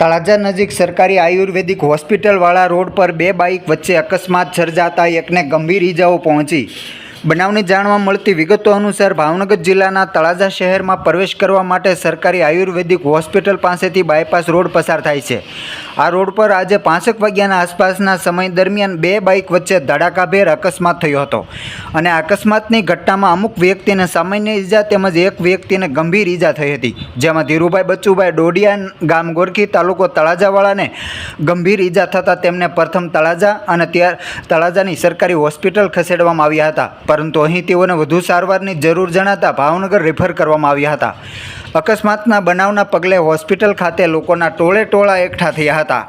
તળાજા નજીક સરકારી આયુર્વેદિક હોસ્પિટલવાળા રોડ પર બે બાઇક વચ્ચે અકસ્માત સર્જાતા એકને ગંભીર ઈજાઓ પહોંચી. બનાવની જાણવા મળતી વિગતો અનુસાર ભાવનગર જિલ્લાના તળાજા શહેરમાં પ્રવેશ કરવા માટે સરકારી આયુર્વેદિક હોસ્પિટલ પાસેથી બાયપાસ રોડ પસાર થાય છે. આ રોડ પર આજે પાંચેક વાગ્યાના આસપાસના સમય દરમિયાન બે બાઇક વચ્ચે ધડાકાભેર અકસ્માત થયો હતો. અને અકસ્માતની ઘટનામાં અમુક વ્યક્તિને સામાન્ય ઈજા તેમજ એક વ્યક્તિને ગંભીર ઈજા થઈ હતી. જેમાં ધીરુભાઈ બચ્ચુભાઈ ડોડિયા ગામ ગોરખી તાલુકો તળાજાવાળાને ગંભીર ઈજા થતાં તેમને પ્રથમ તળાજા અને ત્યાર તળાજાની સરકારી હોસ્પિટલ ખસેડવામાં આવ્યા હતા. પરંતુ અહીં તેઓને વધુ સારવારની જરૂર જણાતા ભાવનગર રેફર કરવામાં આવ્યા હતા. અકસ્માતના બનાવના પગલે હોસ્પિટલ ખાતે લોકોના ટોળે ટોળા એકઠા થયા હતા.